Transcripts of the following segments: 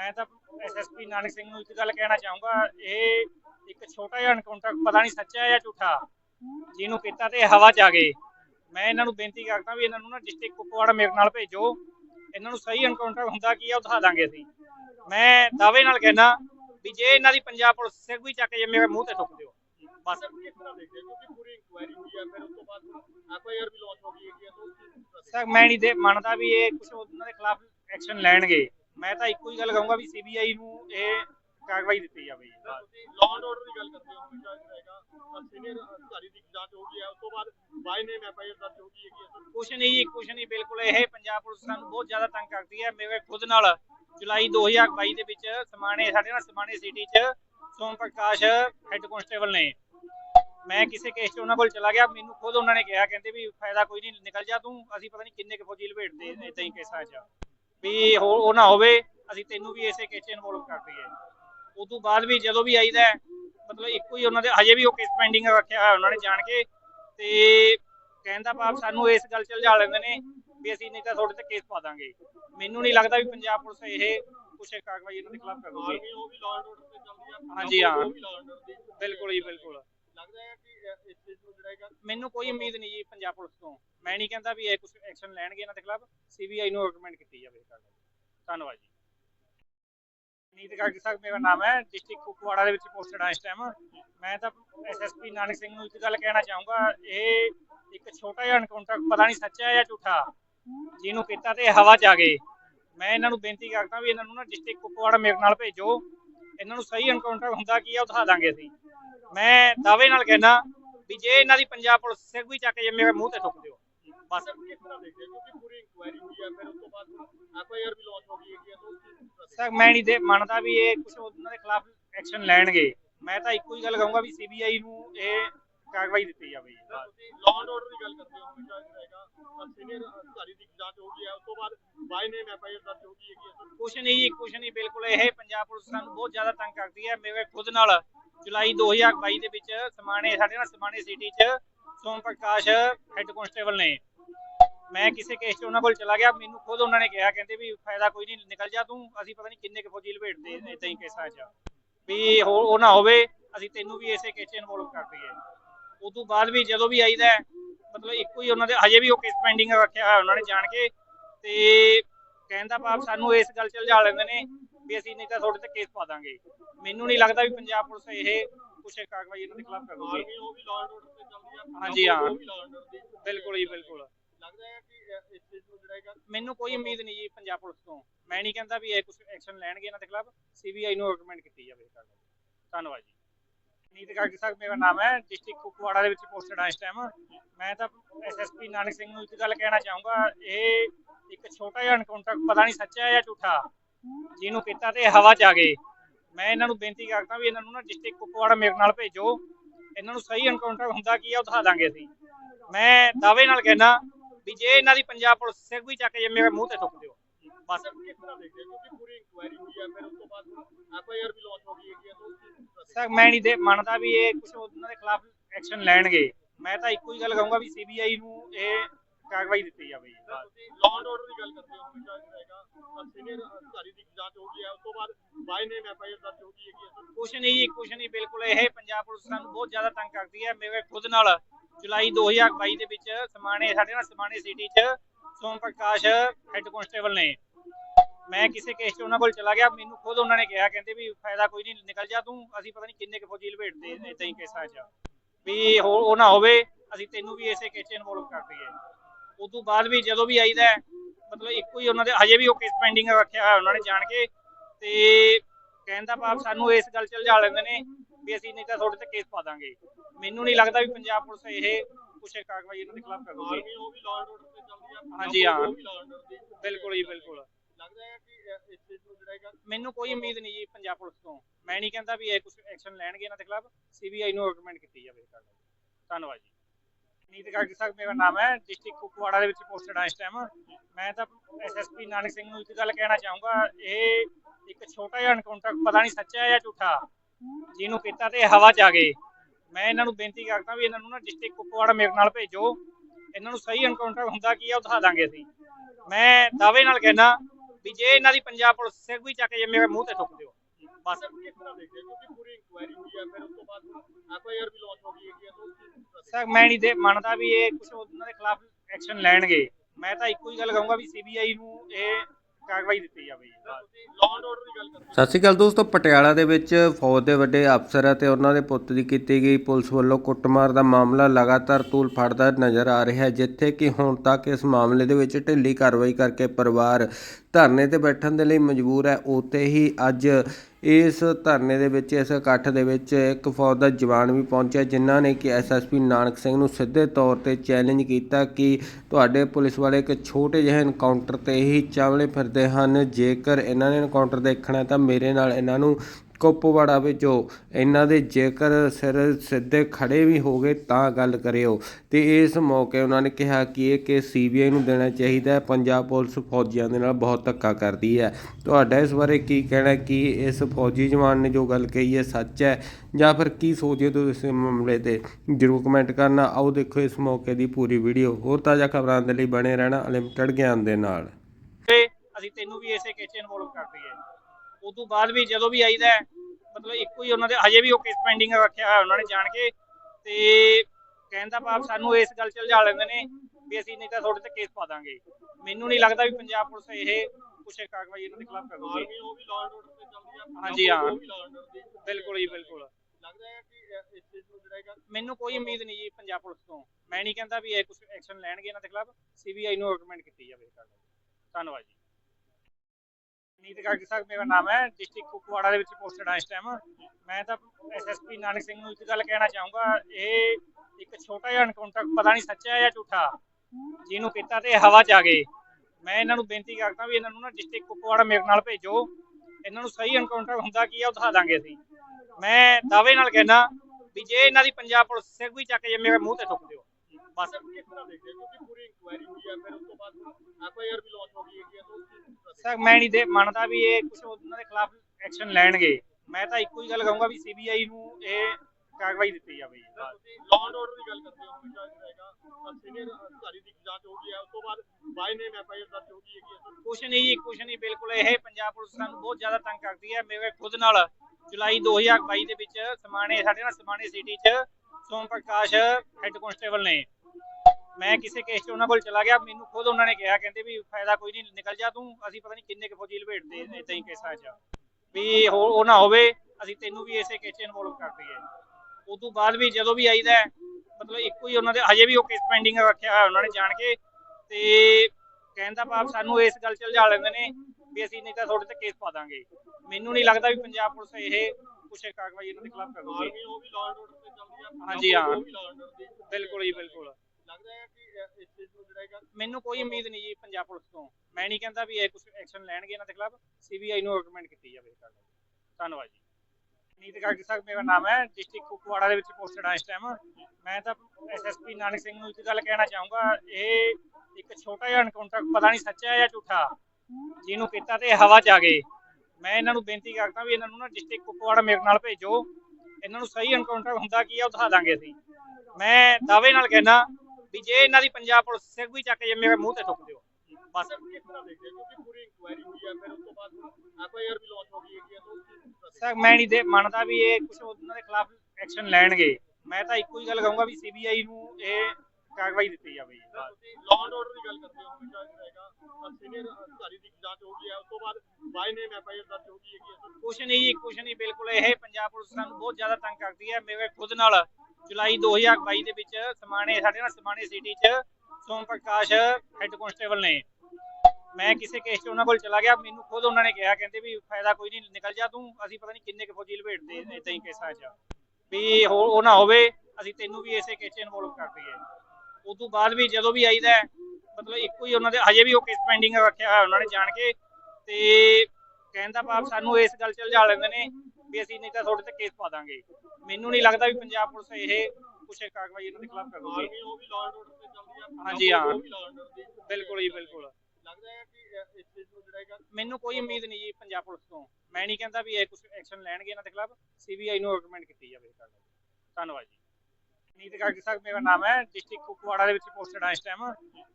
ਮੈਂ ਤਾਂ ਐਸਐਸਪੀ ਨਾਨਕ ਸਿੰਘ ਨੂੰ ਇੱਕ ਗੱਲ ਕਹਿਣਾ ਚਾਹੂੰਗਾ, ਇਹ ਇੱਕ ਛੋਟਾ ਜਿਹਾ ਐਨਕਾਊਂਟਰ ਪਤਾ ਨਹੀਂ ਸੱਚਾ ਹੈ ਜਾਂ ਝੂਠਾ, ਜਿਹਨੂੰ ਕੀਤਾ ਤੇ ਹਵਾ 'ਚ ਆ ਗਏ। ਮੈਂ ਇਹਨਾਂ ਨੂੰ ਬੇਨਤੀ ਕਰਦਾ ਵੀ ਇਹਨਾਂ ਨੂੰ ਨਾ ਡਿਸਟ੍ਰਿਕਟ ਕੁਪਵਾੜਾ ਮੇਰੇ ਨਾਲ ਭੇਜੋ। ਇਹਨਾਂ ਨੂੰ ਸਹੀ ਐਨਕਾਊਂਟਰ ਹੁੰਦਾ ਕੀ ਆ, ਉਹ ਦਿਖਾ ਦਾਂਗੇ ਅਸੀਂ। ਮੈਂ ਦਾਅਵੇ ਨਾਲ ਕਹਿਣਾ ਵੀ ਜੇ ਇਹਨਾਂ ਦੀ ਪੰਜਾਬ ਪੁਲਿਸ ਸਿਰ ਵੀ ਚੱਕ ਜੇ, ਮੇਰੇ ਮੂੰਹ ਤੇ ਥੁੱਕ ਦਿਓ। ਬਸ। ਸਰ, ਮੈਂ ਨਹੀਂ ਦੇ ਮੰਨਦਾ ਵੀ ਇਹ ਕੁਝ ਉਹਨਾਂ ਦੇ ਖਿਲਾਫ ਐਕਸ਼ਨ ਲੈਣਗੇ। ਮੈਂ ਤਾਂ ਇੱਕੋ ਹੀ ਗੱਲ ਕਹੂੰਗਾ ਵੀ ਸੀਬੀਆਈ ਨੂੰ ਇਹ ਕਾਰਵਾਈ ਦਿੱਤੀ ਜਾਵੇ ਜੀ। ਲਾਅ ਐਂਡ ਆਰਡਰ ਦੀ ਗੱਲ ਕਰਦੇ ਹੋ ਹਮੇਸ਼ਾ ਰਹੇਗਾ ਸੀਨੀਅਰ ਅਧਿਕਾਰੀ ਦੀ ਜਾਂਚ ਹੋ ਗਈ ਹੈ ਉਸ ਤੋਂ ਬਾਅਦ ਬਾਈ ਨੇਮ ਐਫਆਈਆਰ ਦਰਜ ਹੋ ਗਈ ਹੈ ਕੁਛ ਨਹੀਂ ਜੀ ਕੁਛ ਨਹੀਂ ਬਿਲਕੁਲ ਇਹ ਪੰਜਾਬ ਪੁਲਿਸ ਸਾਨੂੰ ਬਹੁਤ ਜ਼ਿਆਦਾ ਤੰਗ ਕਰਦੀ ਹੈ। ਮੇਰੇ ਖੁਦ ਨਾਲ ਜੁਲਾਈ 2022 ਦੇ ਵਿੱਚ ਸਮਾਣੇ ਸਾਡੇ ਨਾਲ ਸਮਾਣੇ ਸਿਟੀ 'ਚ ਸੋਮ ਪ੍ਰਕਾਸ਼ ਹੈੱਡ ਕਨਸਟੇਬਲ ਨੇ। ਮੈਂ ਕਿਸੇ ਕੇਸ 'ਚ ਉਹਨਾਂ ਕੋਲ ਚਲਾ ਗਿਆ ਮੈਨੂੰ ਖੁਦ ਉਹਨਾਂ ਨੇ ਕਿਹਾ ਕਹਿੰਦੇ ਵੀ ਫਾਇਦਾ ਕੋਈ ਨਹੀਂ ਨਿਕਲ ਜਾ ਤੂੰ ਅਸੀਂ ਪਤਾ ਨਹੀਂ ਕਿੰਨੇ ਕੁ ਫੌਜੀ ਲਪੇਟਦੇ ਇਦਾਂ ਹੀ ਕੇਸਾਂ 'ਚ। ਵੀ ਹੋ ਉਹ ਨਾ ਹੋਵੇ ਅਸੀਂ ਤੈਨੂੰ ਵੀ ਇਸੇ ਕੇਸ 'ਚ ਇਨਵੋਲਵ ਕਰ ਦਈਏ। ਉਸ ਤੋਂ ਬਾਅਦ ਵੀ ਜਦੋਂ ਵੀ ਆਈਦਾ ਮਤਲਬ ਇੱਕੋ ਹੀ ਉਹਨਾਂ ਦੇ ਹਜੇ ਵੀ ਉਹ ਕੇਸ ਪੈਂਡਿੰਗ ਰੱਖਿਆ ਹੋਇਆ ਉਹਨਾਂ ਨੇ ਜਾਣ ਕੇ। ਤੇ ਕਹਿੰਦਾ ਭਾਵ ਸਾਨੂੰ ਇਸ ਗੱਲ ਚ ਲਜਾ ਲੈਂਦੇ ਨੇ ਵੀ ਅਸੀਂ ਨਹੀਂ ਤਾਂ ਤੁਹਾਡੇ ਤੇ ਕੇਸ ਪਾ ਦਾਂਗੇ। ਮੈਨੂੰ ਨਹੀਂ ਲੱਗਦਾ ਵੀ ਪੰਜਾਬ ਪੁਲਿਸ ਇਹ ਕੁਛ ਕਾਰਵਾਈ ਇਹਨਾਂ ਦੇ ਖਿਲਾਫ ਕਰੂਗੀ। ਆਰਮੀ ਉਹ ਵੀ ਲਾਅ ਐਂਡ ਆਰਡਰ ਤੇ ਚੱਲਦੀ ਹੈ ਹਾਂਜੀ, ਹਾਂ। ਬਿਲਕੁਲ ਜੀ ਬਿਲਕੁਲ। ਲੱਗਦਾ ਹੈ ਕਿ ਮੈਨੂੰ ਕੋਈ ਉਮੀਦ ਨਹੀਂ ਜੀ ਪੰਜਾਬ ਪੁਲਿਸ ਤੋਂ। ਮੈਂ ਨਹੀਂ ਕਹਿੰਦਾ ਵੀ ਇਹ ਕੁਝ ਐਕਸ਼ਨ ਲੈਣਗੇ ਇਹਨਾਂ ਦੇ ਖਿਲਾਫ। ਸੀਬੀਆਈ ਨੂੰ ਰეკਮੈਂਡ ਕੀਤੀ ਜਾਵੇ ਧੰਨਵਾਦ ਜੀ। ਨੀਤ ਕਾਰਜ ਸਾਹਿਬ ਮੇਰਾ ਨਾਮ ਹੈ ਡਿਸਟ੍ਰਿਕਟ ਕੁਪਵਾੜਾ ਦੇ ਵਿੱਚ ਪੋਸਟਡ ਹਾਂ ਇਸ ਟਾਈਮ ਮੈਂ ਤਾਂ ਐਸਐਸਪੀ ਨਾਨਕ ਸਿੰਘ ਨੂੰ ਇੱਕ ਗੱਲ ਕਹਿਣਾ ਚਾਹੂੰਗਾ। ਇਹ ਇੱਕ ਛੋਟਾ ਜਿਹਾ ਐਨਕਾਊਂਟਰ ਪਤਾ ਨਹੀਂ ਸੱਚਾ ਹੈ ਜਾਂ ਝੂਠਾ, ਜਿਹਨੂੰ ਕੀਤਾ ਤੇ ਹਵਾ 'ਚ ਆ ਗਏ। ਮੈਂ ਇਹਨਾਂ ਨੂੰ ਬੇਨਤੀ ਕਰਦਾ ਵੀ ਇਹਨਾਂ ਨੂੰ ਨਾ ਡਿਸਟ੍ਰਿਕਟ ਕੁਪਵਾੜਾ ਮੇਰੇ ਨਾਲ ਭੇਜੋ। ਇਹਨਾਂ ਨੂੰ ਸਹੀ ਐਨਕਾਊਂਟਰ ਹੁੰਦਾ ਕੀ ਆ ਉਹ ਦਿਖਾ ਦਾਂਗੇ ਅਸੀਂ। ਮੈਂ ਦਾਅਵੇ ਨਾਲ ਕਹਿਣਾ ਵੀ ਜੇ ਇਹਨਾਂ ਦੀ ਪੰਜਾਬ ਪੁਲਿਸ ਸਿਰ ਵੀ ਚੱਕ ਜੇ ਮੇਰੇ ਮੂੰਹ ਤੇ ਥੁੱਕ ਦਿਓ। ਬਸ। ਸਰ, ਮੈਂ ਨਹੀਂ ਦੇ ਮੰਨਦਾ ਵੀ ਇਹ ਕੁਝ ਉਹਨਾਂ ਦੇ ਖਿਲਾਫ ਐਕਸ਼ਨ ਲੈਣਗੇ। ਮੈਂ ਤਾਂ ਇੱਕੋ ਹੀ ਗੱਲ ਕਹੂੰਗਾ ਵੀ ਸੀਬੀਆਈ ਨੂੰ ਇਹ ਕਾਰਵਾਈ ਦਿੱਤੀ ਜਾਵੇ। ਲਾਅ ਐਂਡ ਆਰਡਰ ਦੀ ਗੱਲ ਕਰਦੇ ਹੋ ਹਮੇਸ਼ਾ ਰਹੇਗਾ ਸੀਨੀਅਰ ਅਧਿਕਾਰੀ ਦੀ ਜਾਂਚ ਹੋ ਹੈ ਉਸ ਤੋਂ ਬਾਅਦ ਬਾਈ ਨੇਮ ਐਫਆਈਆਰ ਦਰਜ ਹੋ ਹੈ ਕੁਛ ਨਹੀਂ ਜੀ, ਕੁਛ ਨਹੀਂ, ਬਿਲਕੁਲ ਇਹ ਪੰਜਾਬ ਪੁਲਿਸ ਸਾਨੂੰ ਬਹੁਤ ਜ਼ਿਆਦਾ ਤੰਗ ਕਰਦੀ ਹੈ, ਮੇਰੇ ਖੁਦ ਨਾਲ। ਜੁਲਾਈ 2022 ਦੇ ਵਿੱਚ ਸਮਾਣੇ, ਸਾਡੇ ਨਾਲ ਸਮਾਣੇ ਸਿਟੀ 'ਚ ਸੋਮ ਪ੍ਰਕਾਸ਼ ਹੈੱਡ ਕਨਸਟੇਬਲ ਨੇ। ਮੈਂ ਕਿਸੇ ਕੇਸ 'ਚ ਉਹਨਾਂ ਕੋਲ ਚਲਾ ਗਿਆ, ਮੈਨੂੰ ਖੁਦ ਉਹਨਾਂ ਨੇ ਕਿਹਾ, ਕਹਿੰਦੇ ਵੀ ਫਾਇਦਾ ਕੋਈ ਨਹੀਂ, ਨਿਕਲ ਜਾ ਤੂੰ, ਅਸੀਂ ਪਤਾ ਨਹੀਂ ਕਿੰਨੇ ਕੁ ਫੌਜੀ ਲਪੇਟਦੇ ਇਦਾਂ ਹੀ ਕੇਸਾਂ 'ਚ। ਵੀ ਉਹ ਨਾ ਹੋਵੇ, ਅਸੀਂ ਤੈਨੂੰ ਵੀ ਇਸੇ ਕੇਸ 'ਚ ਇਨਵੋਲਵ ਕਰ ਦਈਏ। ਉਸ ਤੋਂ ਬਾਅਦ ਵੀ ਜਦੋਂ ਵੀ ਆਈਦਾ ਮਤਲਬ ਇੱਕੋ ਹੀ ਉਹਨਾਂ ਦੇ, ਹਜੇ ਵੀ ਉਹ ਕੇਸ ਪੈਂਡਿੰਗ ਰੱਖਿਆ ਹੋਇਆ ਉਹਨਾਂ ਨੇ ਜਾਣ ਕੇ। ਤੇ ਕਹਿੰਦਾ ਭਾਵ ਸਾਨੂੰ ਇਸ ਗੱਲ ਚ ਲਜਾ ਲੈਂਦੇ ਨੇ ਵੀ ਅਸੀਂ ਨਹੀਂ ਤਾਂ ਤੁਹਾਡੇ ਤੇ ਕੇਸ ਪਾ ਦਾਂਗੇ। ਮੈਨੂੰ ਨਹੀਂ ਲੱਗਦਾ ਵੀ ਪੰਜਾਬ ਪੁਲਿਸ ਇਹ ਕੁਛ ਕਾਰਵਾਈ ਇਹਨਾਂ ਦੇ ਖਿਲਾਫ ਕਰੂਗੀ। ਆਰਮੀ ਉਹ ਵੀ ਲਾਅ ਐਂਡ ਆਰਡਰ ਤੇ ਚੱਲਦੀ ਹੈ ਹਾਂਜੀ, ਹਾਂ। ਬਿਲਕੁਲ ਜੀ ਬਿਲਕੁਲ। ਲੱਗਦਾ ਹੈ ਕਿ ਇਹ- ਇਸ ਚੀਜ਼ ਨੂੰ ਜਿਹੜਾ ਹੈਗਾ ਮੈਨੂੰ ਕੋਈ ਉਮੀਦ ਨਹੀਂ ਜੀ ਪੰਜਾਬ ਪੁਲਿਸ ਤੋਂ। ਮੈਂ ਨਹੀਂ ਕਹਿੰਦਾ ਵੀ ਇਹ ਕੁਛ ਐਕਸ਼ਨ ਲੈਣਗੇ ਇਹਨਾਂ ਦੇ ਖਿਲਾਫ। ਸੀਬੀਆਈ ਨੂੰ ਰეკਮੈਂਡ ਕੀਤੀ ਜਾਵੇ ਧੰਨਵਾਦ ਜੀ। ਨੀਤ ਕਾਰਜ ਸਾਹਿਬ ਮੇਰਾ ਨਾਮ ਹੈ। ਡਿਸਟ੍ਰਿਕਟ ਕੁਪਵਾੜਾ ਦੇ ਵਿੱਚ ਪੋਸਟਡ ਹਾਂ ਇਸ ਟਾਈਮ ਮੈਂ ਤਾਂ ਐਸਐਸਪੀ ਨਾਨਕ ਸਿੰਘ ਨੂੰ ਇੱਕ ਗੱਲ ਕਹਿਣਾ ਚਾਹੂੰਗਾ। ਇਹ ਇੱਕ ਛੋਟਾ ਜਿਹਾ ਐਨਕਾਊਂਟਰ ਪਤਾ ਨਹੀਂ ਸੱਚਾ ਹੈ ਜਾਂ ਝੂਠਾ। ਜਿਹਨੂੰ ਕੀਤਾ ਤੇ ਹਵਾ 'ਚ ਆ ਗਏ। ਮੈਂ ਇਹਨਾਂ ਨੂੰ ਬੇਨਤੀ ਕਰਦਾ ਵੀ ਇਹਨਾਂ ਨੂੰ ਨਾ ਡਿਸਟ੍ਰਿਕਟ ਕੁਪਵਾੜਾ ਮੇਰੇ ਨਾਲ ਭੇਜੋ। ਇਹਨਾਂ ਨੂੰ ਸਹੀ ਐਨਕਾਊਂਟਰ ਹੁੰਦਾ ਕੀ ਆ ਉਹ ਦਿਖਾ ਦਾਂਗੇ ਅਸੀਂ। ਮੈਂ ਦਾਅਵੇ ਨਾਲ ਕਹਿਣਾ ਵੀ ਜੇ ਇਹਨਾਂ ਦੀ ਪੰਜਾਬ ਪੁਲਿਸ ਸਿਰ ਵੀ ਚੱਕ ਜੇ ਮੇਰੇ ਮੂੰਹ ਤੇ ਥੁੱਕ ਦਿਓ। ਬਸ। ਕਿਸ ਤਰ੍ਹਾਂ ਦੇਖਦੇ ਹੋ? ਕਿਉਂਕਿ ਪੂਰੀ ਇਨਕੁਆਇਰੀ ਹੋਈ ਹੈ ਫਿਰ ਉਸ ਤੋਂ ਬਾਅਦ ਐਫਆਈਆਰ ਵੀ ਲਾਂਚ ਹੋ ਗਈ ਹੈਗੀ ਹੈ ਤਾਂ ਉਸ ਚੀਜ਼ ਨੂੰ ਕਿਸ ਤਰ੍ਹਾਂ ਦੇਖਦੇ ਸਰ ਮੈਂ ਨਹੀਂ ਦੇ ਮੰਨਦਾ ਵੀ ਇਹ ਕੁਝ ਉਹਨਾਂ ਦੇ ਖਿਲਾਫ ਐਕਸ਼ਨ ਲੈਣਗੇ। ਮੈਂ ਤਾਂ ਇੱਕੋ ਹੀ ਗੱਲ ਕਹੂੰਗਾ ਵੀ ਸੀਬੀਆਈ ਨੂੰ ਇਹ ਕਾਰਵਾਈ ਦਿੱਤੀ ਜਾਵੇ ਜੀ ਲਾਅ ਐਂਡ ਆਰਡਰ ਦੀ ਗੱਲ ਕਰਦੇ ਹੋ ਹਮੇਸ਼ਾ ਇਹ ਰਹੇਗਾ। ਸੀਨੀਅਰ ਅਧਿਕਾਰੀ ਦੀ ਜਾਂਚ ਹੋ ਗਈ ਹੈ ਉਸ ਤੋਂ ਬਾਅਦ ਬਾਈ ਨੇਮ ਐਫਆਈਆਰ ਦਰਜ ਹੋ ਗਈ ਹੈਗੀ ਕੁਛ ਨਹੀਂ ਜੀ ਕੁਛ ਨਹੀਂ ਬਿਲਕੁਲ ਇਹ ਪੰਜਾਬ ਪੁਲਿਸ ਸਾਨੂੰ ਬਹੁਤ ਜ਼ਿਆਦਾ ਤੰਗ ਕਰਦੀ ਹੈ। ਮੇਰੇ ਖੁਦ ਨਾਲ ਜੁਲਾਈ 2022 ਦੇ ਵਿੱਚ ਸਮਾਣੇ ਸਾਡੇ ਨਾਲ ਸਮਾਣੇ ਸਿਟੀ 'ਚ ਸੋਮ ਪ੍ਰਕਾਸ਼ ਹੈੱਡ ਕਨਸਟੇਬਲ ਨੇ। ਮੈਂ ਕਿਸੇ ਕੇਸ 'ਚ ਉਹਨਾਂ ਕੋਲ ਚਲਾ ਗਿਆ ਮੈਨੂੰ ਖੁਦ ਉਹਨਾਂ ਨੇ ਕਿਹਾ ਕਹਿੰਦੇ ਵੀ ਫਾਇਦਾ ਕੋਈ ਨਹੀਂ ਨਿਕਲ ਜਾ ਤੂੰ ਅਸੀਂ ਪਤਾ ਨਹੀਂ ਕਿੰਨੇ ਕੁ ਫੌਜੀ ਲਪੇਟਦੇ ਇਦਾਂ ਹੀ ਕੇਸਾਂ 'ਚ। ਵੀ ਹੋ ਉਹ ਨਾ ਹੋਵੇ ਅਸੀਂ ਤੈਨੂੰ ਵੀ ਇਸੇ ਕੇਸ 'ਚ ਇਨਵੋਲਵ ਕਰ ਦਈਏ। ਉਸ ਤੋਂ ਬਾਅਦ ਵੀ ਜਦੋਂ ਵੀ ਆਈਦਾ ਹੈ, ਮਤਲਬ ਇੱਕੋ ਹੀ ਉਹਨਾਂ ਦੇ ਹਜੇ ਵੀ ਉਹ ਕੇਸ ਪੈਂਡਿੰਗ ਰੱਖਿਆ ਹੋਇਆ ਉਹਨਾਂ ਨੇ ਜਾਣ ਕੇ। ਤੇ ਕਹਿੰਦਾ ਭਾਵ ਸਾਨੂੰ ਇਸ ਗੱਲ ਚ ਲਜਾ ਲੈਂਦੇ ਨੇ ਵੀ ਅਸੀਂ ਨਹੀਂ ਤਾਂ ਤੁਹਾਡੇ ਤੇ ਕੇਸ ਪਾ ਦਾਂਗੇ। ਮੈਨੂੰ ਨਹੀਂ ਲੱਗਦਾ ਵੀ ਪੰਜਾਬ ਪੁਲਿਸ ਇਹ ਕੁਛ ਕਾਰਵਾਈ ਇਹਨਾਂ ਦੇ ਖਿਲਾਫ ਕਰੂਗੀ। ਆਰਮੀ ਉਹ ਵੀ ਲਾਅ ਐਂਡ ਆਰਡਰ ਤੇ ਚੱਲਦੀ ਹੈ ਹਾਂਜੀ, ਹਾਂ। ਉਹ ਵੀ ਲਾਅ ਐਂਡ ਆਰਡਰ ਦੀ। ਬਿਲਕੁਲ ਜੀ ਬਿਲਕੁਲ। ਲੱਗਦਾ ਹੈ ਕਿ ਇਹ- ਇਸ ਚੀਜ਼ ਨੂੰ ਜਿਹੜਾ ਹੈਗਾ ਮੈਨੂੰ ਕੋਈ ਉਮੀਦ ਨਹੀਂ ਜੀ ਪੰਜਾਬ ਪੁਲਿਸ ਤੋਂ। ਮੈਂ ਨਹੀਂ ਕਹਿੰਦਾ ਵੀ ਇਹ ਕੁਛ ਐਕਸ਼ਨ ਲੈਣਗੇ ਇਹਨਾਂ ਦੇ ਖਿਲਾਫ। ਸੀਬੀਆਈ ਨੂੰ ਰეკਮੈਂਡ ਕੀਤੀ ਜਾਵੇ ਧੰਨਵਾਦ ਜੀ। ਨੀਤ ਕਾਰਜ ਸਾਹਿਬ, ਮੇਰਾ ਨਾਮ ਹੈ ਡਿਸਟ੍ਰਿਕਟ ਕੁਪਵਾੜਾ ਦੇ ਵਿੱਚ ਪੋਸਟਡ ਹਾਂ ਇਸ ਟਾਈਮ ਮੈਂ ਤਾਂ ਐਸਐਸਪੀ ਨਾਨਕ ਸਿੰਘ ਨੂੰ ਇੱਕ ਗੱਲ ਕਹਿਣਾ ਚਾਹੂੰਗਾ, ਇਹ ਇੱਕ ਛੋਟਾ ਜਿਹਾ ਐਨਕਾਊਂਟਰ ਪਤਾ ਨਹੀਂ ਸੱਚਾ ਹੈ ਜਾਂ ਝੂਠਾ, ਜਿਹਨੂੰ ਕੀਤਾ ਤੇ ਹਵਾ 'ਚ ਆ ਗਏ। ਮੈਂ ਇਹਨਾਂ ਨੂੰ ਬੇਨਤੀ ਕਰਦਾ ਵੀ ਇਹਨਾਂ ਨੂੰ ਨਾ ਡਿਸਟ੍ਰਿਕਟ ਕੁਪਵਾੜਾ ਮੇਰੇ ਨਾਲ ਭੇਜੋ। ਇਹਨਾਂ ਨੂੰ ਸਹੀ ਐਨਕਾਊਂਟਰ ਹੁੰਦਾ ਕੀ ਆ, ਉਹ ਦਿਖਾ ਦਾਂਗੇ ਅਸੀਂ। ਮੈਂ ਦਾਅਵੇ ਨਾਲ ਕਹਿਣਾ ਵੀ ਜੇ ਇਹਨਾਂ ਦੀ ਪੰਜਾਬ ਪੁਲਿਸ ਸਿਰ ਵੀ ਚੱਕ ਜੇ ਮੇਰੇ ਮੂੰਹ ਤੇ ਥੁੱਕ ਦਿਓ। ਬਸ ਸਰ ਕਿਸ ਤਰ੍ਹਾਂ ਦੇਖਦੇ ਹੋ ਕਿਉਂਕਿ ਪੂਰੀ ਇਨਕੁਆਇਰੀ ਹੋਈ ਹੈ ਫਿਰ ਉਸ ਤੋਂ ਬਾਅਦ ਐਫ ਆਈ ਆਰ ਵੀ ਲਾਂਚ ਹੋ ਗਈ ਹੈਗੀ ਹੈ ਤਾਂ ਉਸ ਚੀਜ਼ ਨੂੰ ਕਿਸ ਤਰ੍ਹਾਂ ਦੇਖਦੇ ਸਰ ਮੈਂ ਨਹੀਂ ਦੇ ਮੰਨਦਾ ਵੀ ਇਹ ਕੁਝ ਉਹਨਾਂ ਦੇ ਖਿਲਾਫ ਐਕਸ਼ਨ ਲੈਣਗੇ। ਮੈਂ ਤਾਂ ਇੱਕੋ ਹੀ ਗੱਲ ਕਹੂੰਗਾ ਵੀ ਸੀਬੀਆਈ ਨੂੰ ਇਹ ਕਾਰਵਾਈ ਦਿੱਤੀ ਜਾਵੇ ਸਤਿ ਸ਼੍ਰੀ ਅਕਾਲ ਦੋਸਤੋ, ਪਟਿਆਲਾ ਦੇ ਵਿੱਚ ਫੌਜ ਦੇ ਵੱਡੇ ਅਫਸਰ ਅਤੇ ਉਹਨਾਂ ਦੇ ਪੁੱਤ ਦੀ ਕੀਤੀ ਗਈ ਪੁਲਿਸ ਵੱਲੋਂ ਕੁੱਟਮਾਰ ਦਾ ਮਾਮਲਾ ਲਗਾਤਾਰ ਤੂਲ ਫੜਦਾ ਨਜ਼ਰ ਆ ਰਿਹਾ ਹੈ, ਜਿੱਥੇ ਕਿ ਹੁਣ ਤੱਕ ਇਸ ਮਾਮਲੇ ਦੇ ਵਿੱਚ ਢਿੱਲੀ ਕਾਰਵਾਈ ਕਰਕੇ ਪਰਿਵਾਰ ਧਰਨੇ ਤੇ ਬੈਠਣ ਦੇ ਲਈ ਮਜਬੂਰ ਹੈ। ਉੱਥੇ ਹੀ ਅੱਜ ਇਸ ਧਰਨੇ ਦੇ ਵਿੱਚ, ਇਸ ਇਕੱਠ ਦੇ ਵਿੱਚ ਇੱਕ ਫੌਜ ਦਾ ਜਵਾਨ ਵੀ ਪਹੁੰਚਿਆ, ਜਿਨ੍ਹਾਂ ਨੇ ਕਿ ਐਸਐਸਪੀ ਨਾਨਕ ਸਿੰਘ ਨੂੰ ਸਿੱਧੇ ਤੌਰ ਤੇ ਚੈਲੰਜ ਕੀਤਾ ਕਿ ਤੁਹਾਡੇ ਪੁਲਿਸ ਵਾਲੇ ਇੱਕ ਛੋਟੇ ਜਿਹੇ ਐਨਕਾਊਂਟਰ ਤੇ ਹੀ ਚਾਵਲੇ ਫਿਰਦੇ ਹਨ। ਜੇਕਰ ਇਹਨਾਂ ਨੇ ਐਨਕਾਊਂਟਰ ਦੇਖਣਾ ਤਾਂ ਮੇਰੇ ਨਾਲ ਇਹਨਾਂ ਨੂੰ ਕੁੱਪਵਾੜਾ ਵਿੱਚੋਂ ਇਹਨਾਂ ਦੇ ਜੇਕਰ ਸਿਰ ਸਿੱਧੇ ਖੜੇ ਵੀ ਹੋ ਗਏ ਤਾਂ ਗੱਲ ਕਰਿਓ। ਤੇ ਇਸ ਮੌਕੇ ਉਹਨਾਂ ਨੇ ਕਿਹਾ ਕਿ ਇਹ ਕੇਸ ਸੀਬੀਆਈ ਨੂੰ ਦੇਣਾ ਚਾਹੀਦਾ ਹੈ। ਪੰਜਾਬ ਪੁਲਿਸ ਫੌਜੀਆਂ ਦੇ ਨਾਲ ਬਹੁਤ ਧੱਕਾ ਕਰਦੀ ਹੈ। ਤੁਹਾਡਾ ਇਸ ਬਾਰੇ ਕੀ ਕਹਿਣਾ ਹੈ ਕਿ ਇਸ ਫੌਜੀ ਜਵਾਨ ਨੇ ਜੋ ਗੱਲ ਕਹੀ ਹੈ ਸੱਚ ਹੈ ਜਾਂ ਫਿਰ ਕੀ ਸੋਚਦੇ ਹੋ ਤੁਸੀਂ ਇਸ ਮਾਮਲੇ ਤੇ? ਜਰੂਰ ਕਮੈਂਟ ਕਰਨਾ। ਆਓ ਦੇਖੋ ਇਸ ਮੌਕੇ ਦੀ ਪੂਰੀ ਵੀਡੀਓ ਹੋਰ ਤਾਜ਼ਾ ਖਬਰਾਂ ਦੇ ਲਈ ਬਣੇ ਰਹਿਣਾ ਅਨਲਿਮਟਿਡ ਗਿਆਨ ਦੇ ਨਾਲ। ਅਸੀਂ ਤੈਨੂੰ ਵੀ ਇਸੇ ਕੇਸ 'ਚ ਇਨਵੋਲਵ ਕਰ ਦਈਏ। ਉਸ ਤੋਂ ਬਾਅਦ ਵੀ ਜਦੋਂ ਵੀ ਆਈਦਾ ਮਤਲਬ ਇੱਕੋ ਹੀ ਉਹਨਾਂ ਦੇ ਹਜੇ ਵੀ ਉਹ ਕੇਸ ਪੈਂਡਿੰਗ ਰੱਖਿਆ ਹੋਇਆ ਉਹਨਾਂ ਨੇ ਜਾਣ ਕੇ। ਤੇ ਕਹਿਣ ਦਾ ਭਾਵ ਸਾਨੂੰ ਇਸ ਗੱਲ 'ਚ ਉਲਝਾ ਲੈਂਦੇ ਨੇ ਵੀ ਅਸੀਂ ਨਹੀਂ ਤਾਂ ਤੁਹਾਡੇ ਤੇ ਕੇਸ ਪਾ ਦਾਂਗੇ। ਮੈਨੂੰ ਨਹੀਂ ਲੱਗਦਾ ਵੀ ਪੰਜਾਬ ਪੁਲਿਸ ਇਹ ਕੁਛ ਕਾਰਵਾਈ ਇਹਨਾਂ ਦੇ ਖਿਲਾਫ ਕਰੂਗੀ। ਉਹ ਵੀ ਲਾਅ ਐਂਡ ਆਰਡਰ ਤੇ ਚੱਲਦੀ ਹੈ ਹਾਂਜੀ, ਹਾਂ। ਬਿਲਕੁਲ ਜੀ ਬਿਲਕੁਲ। ਲੱਗਦਾ ਹੈ ਕਿ ਅ, ਇਸ ਚੀਜ਼ ਨੂੰ ਜਿਹੜਾ ਹੈਗਾ ਮੈਨੂੰ ਕੋਈ ਉਮੀਦ ਨਹੀਂ ਜੀ ਪੰਜਾਬ ਪੁਲਿਸ ਤੋਂ। ਮੈਂ ਨਹੀਂ ਕਹਿੰਦਾ ਵੀ ਇਹ ਕੁਝ ਐਕਸ਼ਨ ਲੈਣਗੇ ਇਹਨਾਂ ਦੇ ਖਿਲਾਫ। ਸੀਬੀਆਈ ਨੂੰ ਰეკਮੈਂਡ ਕੀਤੀ ਜਾਵੇ ਧੰਨਵਾਦ ਜੀ। ਨੀਤ ਕਾਰਜ ਸਾਹਿਬ ਮੇਰਾ ਨਾਮ ਹੈ ਡਿਸਟ੍ਰਿਕਟ ਕੁਪਵਾੜਾ ਦੇ ਵਿੱਚ ਪੋਸਟਡ ਹਾਂ ਇਸ ਟਾਈਮ ਮੈਂ ਤਾਂ ਐਸਐਸਪੀ ਨਾਨਕ ਸਿੰਘ ਨੂੰ ਇੱਕ ਗੱਲ ਕਹਿਣਾ ਚਾਹੂੰਗਾ, ਇਹ ਇੱਕ ਛੋਟਾ ਜਿਹਾ ਐਨਕਾਊਂਟਰ ਪਤਾ ਨਹੀਂ ਸੱਚਾ ਹੈ ਜਾਂ ਝੂਠਾ, ਜਿਹਨੂੰ ਕੀਤਾ ਤੇ ਹਵਾ 'ਚ ਆ ਗਏ। ਮੈਂ ਇਹਨਾਂ ਨੂੰ ਬੇਨਤੀ ਕਰਦਾ ਵੀ ਇਹਨਾਂ ਨੂੰ ਨਾ ਡਿਸਟ੍ਰਿਕਟ ਕੁਪਵਾੜਾ ਮੇਰੇ ਨਾਲ ਭੇਜੋ। ਇਹਨਾਂ ਨੂੰ ਸਹੀ ਐਨਕਾਊਂਟਰ ਹੁੰਦਾ ਕੀ ਆ, ਉਹ ਦਿਖਾ ਦਾਂਗੇ ਅਸੀਂ। ਮੈਂ ਦਾਅਵੇ ਨਾਲ ਕਹਿਣਾ ਵੀ ਜੇ ਇਹਨਾਂ ਦੀ ਪੰਜਾਬ ਪੁਲਿਸ ਸਿਰ ਵੀ ਚੱਕ ਜੇ, ਮੇਰੇ ਮੂੰਹ ਤੇ ਥੁੱਕ ਦਿਓ। ਬਸ। ਕਿਸ ਤਰ੍ਹਾਂ ਦੇਖਦੇ ਕਿਉਂਕਿ ਪੂਰੀ ਇਨਕੁਆਇਰੀ ਹੋਈ ਹੈ ਫਿਰ ਉਸ ਤੋਂ ਬਾਅਦ ਐਫ ਵੀ ਲਾਂਚ ਹੋ ਗਈ ਹੈ ਤਾਂ ਸਰ ਮੈਂ ਨਹੀਂ ਦੇ ਮੰਨਦਾ ਵੀ ਇਹ ਕੁਝ ਉਹਨਾਂ ਦੇ ਖਿਲਾਫ ਐਕਸ਼ਨ ਲੈਣਗੇ। ਮੈਂ ਤਾਂ ਇੱਕੋ ਹੀ ਗੱਲ ਕਹੂੰਗਾ ਵੀ ਸੀਬੀਆਈ ਨੂੰ ਇਹ ਕਾਰਵਾਈ ਦਿੱਤੀ ਜਾਵੇ। ਲਾਅ ਐਂਡ ਆਰਡਰ ਦੀ ਗੱਲ ਕਰਦੇ ਹੋ ਹਮੇਸ਼ਾ ਇਸ ਰਹੇਗਾ। ਸੀਨੀਅਰ ਅਧਿਕਾਰੀ ਦੀ ਜਾਂਚ ਹੋ ਗਈ ਹੈ ਉਸ ਤੋਂ ਬਾਅਦ ਬਾਈ ਨੇਮ ਐਫ ਆਈ ਆਰ ਦਰਜ ਹੋ ਗਈ ਹੈਗੀ ਹੈ ਸਰ ਕੁਛ ਨਹੀਂ ਜੀ ਕੁਛ ਨਹੀਂ ਬਿਲਕੁਲ ਇਹ ਪੰਜਾਬ ਪੁਲਿਸ ਸਾਨੂੰ ਬਹੁਤ ਜ਼ਿਆਦਾ ਤੰਗ ਕਰਦੀ ਹੈ ਮੇਰੇ ਖੁਦ ਨਾਲ ਜੁਲਾਈ 2022 ਦੇ ਵਿੱਚ ਸਮਾਣੇ ਸਾਡੇ ਨਾਲ ਸਮਾਣੇ ਸਿਟੀ 'ਚ ਸੋਮ ਪ੍ਰਕਾਸ਼ ਹੈੱਡ ਕਨਸਟੇਬਲ ਨੇ। ਮੈਂ ਕਿਸੇ ਕੇਸ 'ਚ ਉਹਨਾਂ ਕੋਲ ਚਲਾ ਗਿਆ ਮੈਨੂੰ ਖੁਦ ਉਹਨਾਂ ਨੇ ਕਿਹਾ ਕਹਿੰਦੇ ਵੀ ਫਾਇਦਾ ਕੋਈ ਨਹੀਂ ਨਿਕਲ ਜਾ ਤੂੰ ਅਸੀਂ ਪਤਾ ਨਹੀਂ ਕਿੰਨੇ ਕੁ ਫੌਜੀ ਲਪੇਟਦੇ ਇਦਾਂ ਹੀ ਕੇਸਾਂ 'ਚ। ਵੀ ਹੋ ਉਹ ਨਾ ਹੋਵੇ ਅਸੀਂ ਤੈਨੂੰ ਵੀ ਇਸੇ ਕੇਸ 'ਚ ਇਨਵੋਲਵ ਕਰ ਦਈਏ। ਉਸ ਤੋਂ ਬਾਅਦ ਵੀ ਜਦੋਂ ਵੀ ਆਈਦਾ ਹੈ, ਮਤਲਬ ਇੱਕੋ ਹੀ ਉਹਨਾਂ ਦੇ ਹਜੇ ਵੀ ਉਹ ਕੇਸ ਪੈਂਡਿੰਗ ਰੱਖਿਆ ਹੋਇਆ ਉਹਨਾਂ ਨੇ ਜਾਣ ਕੇ ਤੇ ਕਹਿਣ ਦਾ ਭਾਵ ਸਾਨੂੰ ਇਸ ਗੱਲ 'ਚ ਉਲਝਾ ਲੈਂਦੇ ਨੇ ਵੀ ਅਸੀਂ ਨਹੀਂ ਤਾਂ ਤੁਹਾਡੇ ਤੇ ਕੇਸ ਪਾ ਦਾਂਗੇ। ਮੈਨੂੰ ਨਹੀਂ ਲੱਗਦਾ ਵੀ ਪੰਜਾਬ ਪੁਲਿਸ ਇਹ ਕੁਛ ਕਾਰਵਾਈ ਇਹਨਾਂ ਦੇ ਖਿਲਾਫ ਕਰੂਗੀ। ਆਰਮੀ ਉਹ ਵੀ ਲਾਅ ਐਂਡ ਆਰਡਰ ਤੇ ਚੱਲਦੀ ਹੈ ਹਾਂਜੀ, ਹਾਂ। ਬਿਲਕੁਲ ਜੀ ਬਿਲਕੁਲ। ਮੈਨੂੰ ਕੋਈ ਉਮੀਦ ਨਹੀਂ ਜੀ ਪੰਜਾਬ ਪੁਲਿਸ ਤੋਂ। ਮੈਂ ਨਹੀਂ ਕਹਿੰਦਾ ਵੀ ਇਹ ਕੁਝ ਐਕਸ਼ਨ ਲੈਣਗੇ ਇਹਨਾਂ ਦੇ ਖਿਲਾਫ। ਸੀਬੀਆਈ ਨੂੰ ਰეკਮੈਂਡ ਕੀਤੀ ਜਾਵੇ ਧੰਨਵਾਦ ਜੀ। ਨੀਤ ਕਾਰਜ ਸਾਹਿਬ, ਮੇਰਾ ਨਾਮ ਹੈ। ਡਿਸਟ੍ਰਿਕਟ ਕੁਪਵਾੜਾ ਦੇ ਵਿੱਚ ਪੋਸਟਡ ਹਾਂ ਇਸ ਟਾਈਮ ਮੈਂ ਤਾਂ ਐਸਐਸਪੀ ਨਾਨਕ ਸਿੰਘ ਨੂੰ ਇੱਕ ਗੱਲ ਕਹਿਣਾ ਚਾਹੂੰਗਾ। ਇਹ ਇੱਕ ਛੋਟਾ ਜਿਹਾ ਐਨਕਾਊਂਟਰ ਪਤਾ ਨਹੀਂ ਸੱਚਾ ਹੈ ਜਾਂ ਝੂਠਾ, ਜਿਹਨੂੰ ਕੀਤਾ ਤੇ ਹਵਾ 'ਚ ਆ ਗਏ। ਮੈਂ ਇਹਨਾਂ ਨੂੰ ਬੇਨਤੀ ਕਰਦਾ ਵੀ ਇਹਨਾਂ ਨੂੰ ਨਾ ਡਿਸਟ੍ਰਿਕਟ ਕੁਪਵਾੜਾ ਮੇਰੇ ਨਾਲ ਭੇਜੋ। ਇਹਨਾਂ ਨੂੰ ਸਹੀ ਐਨਕਾਊਂਟਰ ਹੁੰਦਾ ਕੀ ਆ ਉਹ ਦਿਖਾ ਦਾਂਗੇ ਅਸੀਂ। ਮੈਂ ਦਾਅਵੇ ਨਾਲ ਕਹਿਣਾ ਵੀ ਜੇ ਇਹਨਾਂ ਦੀ ਪੰਜਾਬ ਪੁਲਿਸ ਸਿਰ ਵੀ ਚੱਕ ਜੇ ਮੇਰੇ ਮੂੰਹ ਤੇ ਥੁੱਕ ਦਿਓ। ਬਸ। ਸਰ ਹੈਗੀ ਮੈਂ ਨਹੀਂ ਦੇ ਮੰਨਦਾ ਵੀ ਇਹ ਕੁਝ ਉਹਨਾਂ ਦੇ ਖਿਲਾਫ ਐਕਸ਼ਨ ਲੈਣਗੇ। ਮੈਂ ਤਾਂ ਇੱਕੋ ਹੀ ਗੱਲ ਕਹੂੰਗਾ ਵੀ ਸੀਬੀਆਈ ਨੂੰ ਇਹ ਕਾਰਵਾਈ ਦਿੱਤੀ ਜਾਵੇ। ਲਾਅ ਐਂਡ ਆਰਡਰ ਦੀ ਗੱਲ ਕਰਦੇ ਹੋ ਇਸ ਰਹੇਗਾ? ਸੀਨੀਅਰ ਅਧਿਕਾਰੀ ਦੀ ਜਾਂਚ ਹੋ ਗਈ ਹੈ ਉਸ ਤੋਂ ਬਾਅਦ ਬਾਈ ਨੇਮ ਐਫ ਆਈ ਆਰ ਦਰਜ ਹੋ ਗਈ ਹੈਗੀ ਹੈ ਕੁਛ ਨਹੀਂ ਜੀ ਕੁਛ ਨਹੀਂ ਬਿਲਕੁਲ ਇਹ ਪੰਜਾਬ ਪੁਲਿਸ ਸਾਨੂੰ ਬਹੁਤ ਜ਼ਿਆਦਾ ਤੰਗ ਕਰਦੀ ਹੈ ਮੇਰੇ ਖੁਦ ਨਾਲ। ਜੁਲਾਈ 2022 ਦੇ ਵਿੱਚ ਸਮਾਣੇ, ਸਾਡੇ ਨਾਲ ਸਮਾਣੇ ਸਿਟੀ 'ਚ ਸੋਮ ਪ੍ਰਕਾਸ਼ ਹੈੱਡ ਕਨਸਟੇਬਲ ਨੇ। ਮੈਂ ਕਿਸੇ ਕੇਸ 'ਚ ਉਹਨਾਂ ਕੋਲ ਚਲਾ ਗਿਆ, ਮੈਨੂੰ ਖੁਦ ਉਹਨਾਂ ਨੇ ਕਿਹਾ, ਕਹਿੰਦੇ ਵੀ ਫਾਇਦਾ ਕੋਈ ਨਹੀਂ, ਨਿਕਲ ਜਾ ਤੂੰ, ਅਸੀਂ ਪਤਾ ਨਹੀਂ ਕਿੰਨੇ ਕੁ ਫੌਜੀ ਲਪੇਟਦੇ ਇਦਾਂ ਹੀ ਕੇਸਾਂ 'ਚ। ਵੀ ਉਹ ਨਾ ਹੋਵੇ, ਅਸੀਂ ਤੈਨੂੰ ਵੀ ਇਸੇ ਕੇਸ 'ਚ ਇਨਵੋਲਵ ਕਰ ਦਈਏ। ਉਸ ਤੋਂ ਬਾਅਦ ਵੀ ਜਦੋਂ ਵੀ ਆਈਦਾ ਮਤਲਬ ਇੱਕੋ ਹੀ ਉਹਨਾਂ ਦੇ, ਹਜੇ ਵੀ ਉਹ ਕੇਸ ਪੈਂਡਿੰਗ ਰੱਖਿਆ ਹੋਇਆ ਉਹਨਾਂ ਨੇ ਜਾਣ ਕੇ, ਤੇ ਕਹਿਣ ਦਾ ਭਾਵ ਸਾਨੂੰ ਇਸ ਗੱਲ 'ਚ ਉਲਝਾ ਲੈਂਦੇ ਨੇ ਵੀ ਅਸੀਂ ਨਹੀਂ ਤਾਂ ਤੁਹਾਡੇ ਤੇ ਕੇਸ ਪਾ ਦਾਂਗੇ। ਮੈਨੂੰ ਨਹੀਂ ਲੱਗਦਾ ਵੀ ਪੰਜਾਬ ਪੁਲਿਸ ਇਹ ਕੁਛ ਕਾਰਵਾਈ ਇਹਨਾਂ ਦੇ ਖਿਲਾਫ ਕਰੂਗੀ। ਆਰਮੀ ਉਹ ਵੀ ਲਾਅ ਐਂਡ ਆਰਡਰ ਤੇ ਚੱਲਦੀ ਹੈ ਹਾਂਜੀ, ਹਾਂ। ਬਿਲਕੁਲ ਜੀ ਬਿਲਕੁਲ। ਲੱਗਦਾ ਹੈ ਕਿ ਅ, ਇਸ ਚੀਜ਼ ਨੂੰ ਜਿਹੜਾ ਹੈਗਾ ਮੈਨੂੰ ਕੋਈ ਉਮੀਦ ਨਹੀਂ ਜੀ ਪੰਜਾਬ ਪੁਲਿਸ ਤੋਂ। ਮੈਂ ਨਹੀਂ ਕਹਿੰਦਾ ਵੀ ਇਹ ਕੁਝ ਐਕਸ਼ਨ ਲੈਣਗੇ ਇਹਨਾਂ ਦੇ ਖਿਲਾਫ। ਸੀਬੀਆਈ ਨੂੰ ਰეკਮੈਂਡ ਕੀਤੀ ਜਾਵੇ ਧੰਨਵਾਦ ਜੀ। ਨੀਤ ਕਾਰਜ ਸਾਹਿਬ ਮੇਰਾ ਨਾਮ ਹੈ। ਡਿਸਟ੍ਰਿਕਟ ਕੁਪਵਾੜਾ ਦੇ ਵਿੱਚ ਪੋਸਟਡ ਹਾਂ ਇਸ ਟਾਈਮ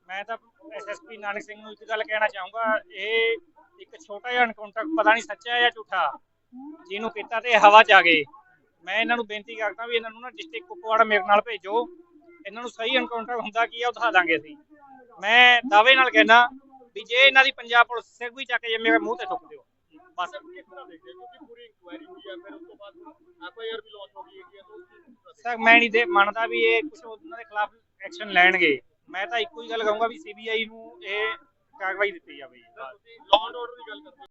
ਮੈਂ ਤਾਂ ਐਸਐਸਪੀ ਨਾਨਕ ਸਿੰਘ ਨੂੰ ਇੱਕ ਗੱਲ ਕਹਿਣਾ ਚਾਹੂੰਗਾ। ਇਹ ਇੱਕ ਛੋਟਾ ਜਿਹਾ ਐਨਕਾਊਂਟਰ ਪਤਾ ਨਹੀਂ ਸੱਚਾ ਜਾਂ ਝੂਠਾ ਜਿਹਨੂੰ ਕੀਤਾ ਤੇ ਹਵਾ ਚ ਆ ਗਏ। ਮੈਂ ਇਹਨਾਂ ਨੂੰ ਬੇਨਤੀ ਕਰਦਾ ਵੀ ਇਹਨਾਂ ਨੂੰ ਨਾ ਡਿਸਟ੍ਰਿਕਟ ਕੁਪਵਾੜਾ ਮੇਰੇ ਨਾਲ ਭੇਜੋ। ਇਹਨਾਂ ਨੂੰ ਸਹੀ ਐਨਕਾਊਂਟਰ ਹੁੰਦਾ ਕੀ ਆ ਉਹ ਦਿਖਾ ਦਾਂਗੇ ਅਸੀਂ। ਮੈਂ ਦਾਅਵੇ ਨਾਲ ਕਹਿਣਾ ਵੀ ਜੇ ਇਹਨਾਂ ਦੀ ਪੰਜਾਬ ਪੁਲਿਸ ਸਿਰ ਵੀ ਚੱਕ ਜੇ ਮੇਰੇ ਮੂੰਹ ਤੇ ਥੁੱਕ ਦਿਓ। ਬਸ। ਸਰ ਮੈਂ ਨਹੀਂ ਦੇ ਮੰਨਦਾ ਵੀ ਇਹ ਕੁਝ ਉਹਨਾਂ ਦੇ ਖਿਲਾਫ ਐਕਸ਼ਨ ਲੈਣਗੇ। ਮੈਂ ਤਾਂ ਇੱਕੋ ਹੀ ਗੱਲ ਕਹੂੰਗਾ ਵੀ ਸੀਬੀਆਈ ਨੂੰ ਇਹ ਕਾਰਵਾਈ ਦਿੱਤੀ ਜਾਵੇ। ਜੀ ਲਾਅ ਆਰਡਰ ਦੀ ਗੱਲ ਕਰਦੇ